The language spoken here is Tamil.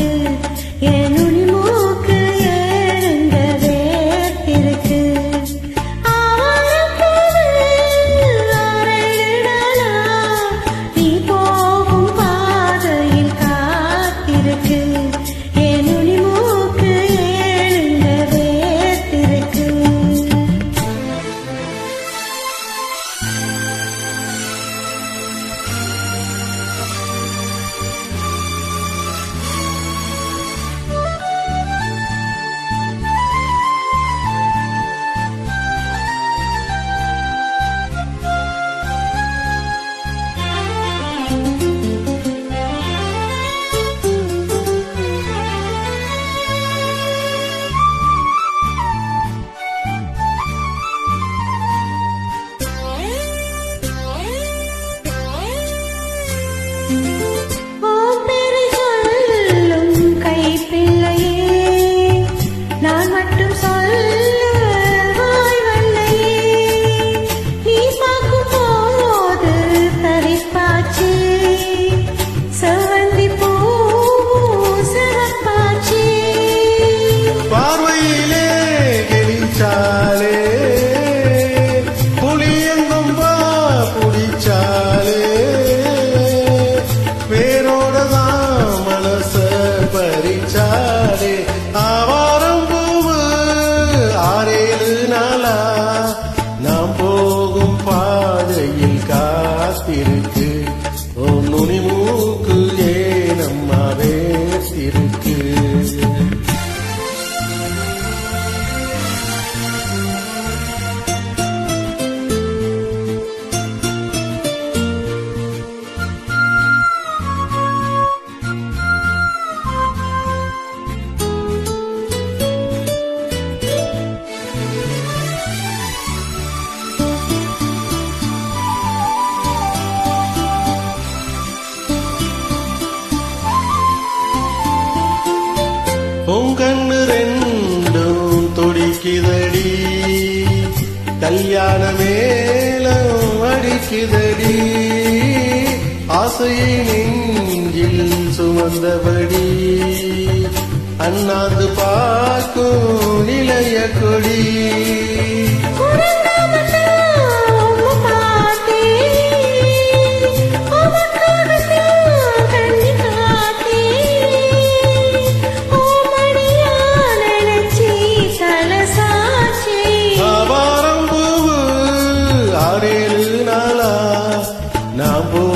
You. பறிச்சாலே ஆவாரம் பூவு ஆறேழு நாளா. நாம் போகும் பாதையில் காத்திருக்கு. ஓ நுனி உங்கண்ணு ரெண்டும் துடிக்குதடி. கல்யாண மேலம் அடிக்குதடி. ஆசையை நெஞ்சில் சுமந்தபடி. அண்ணாந்து பார்க்கும் நிலைய கொடி நாளா நாம் போகும்